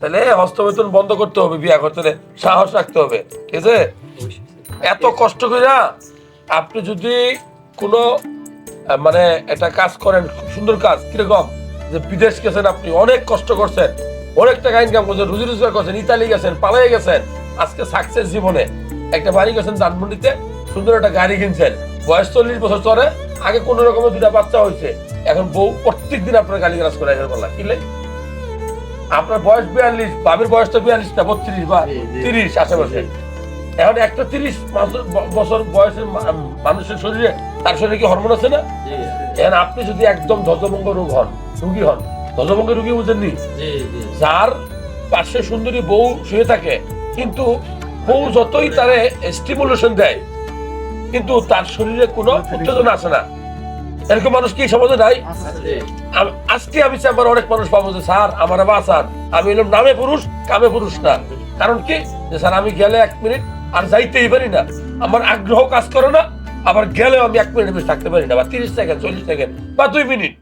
তাহলে হস্তবেতন বন্ধ করতে হবে, বিয়া করতে হলে সাহস রাখতে হবে, ঠিক আছে? এত কষ্ট করে আপনি যদি কোনো মানে একটা কাজ করেন, খুব সুন্দর কাজ, কীরকম? যে বিদেশ গেছেন আপনি, অনেক কষ্ট করছেন, অনেক টাকা ইনকাম করছেন, রুজি রোজগার করছেন, ইতালি গেছেন, পালাই গেছেন, আজকে সাকসেস জীবনে। একটা বাড়ি গেছেন ধানমন্ডিতে, সুন্দর একটা গাড়ি কিনছেন, বয়স চল্লিশ বছর চলে, আগে কোন রকমের দুটা বাচ্চা হয়েছে, এখন বউ প্রত্যেক দিন আপনার গালি গালাজ করে এখানে বললাম কিলে আপনার বয়স বিয়াল্লিশ বাবের বয়স তো বিয়াল্লিশ না বত্রিশ বা। তিরিশ আশেপাশে। এখন একটা তিরিশ বছর বয়সের মানুষের শরীরে তার শরীরে কি হরমোন আছে না? এখন আপনি যদি একদম ধ্বজভঙ্গ রোগ হন রুগী হন ধ্বজভঙ্গ রুগী বুঝেননি? যার পাশে সুন্দরী বউ শুয়ে থাকে কিন্তু বউ যতই তারে স্টিমুলেশন দেয় কিন্তু তার শরীরে কোনো উত্তেজনা আসে না। এরকম মানুষ কি সমাজে নাই? আজকে আমি চেম্বার অনেক মানুষ পাবো যে স্যার আমার বা স্যার আমি এলাম নামে পুরুষ কামে পুরুষ না। কারণ কি? যে স্যার আমি গেলে এক মিনিট আর যাইতেই পারি না। আমার আগ্রহ কাজ করে না আবার গেলেও আমি এক মিনিট বেশি থাকতে পারি না বা তিরিশ সেকেন্ড চল্লিশ সেকেন্ড বা দুই মিনিট।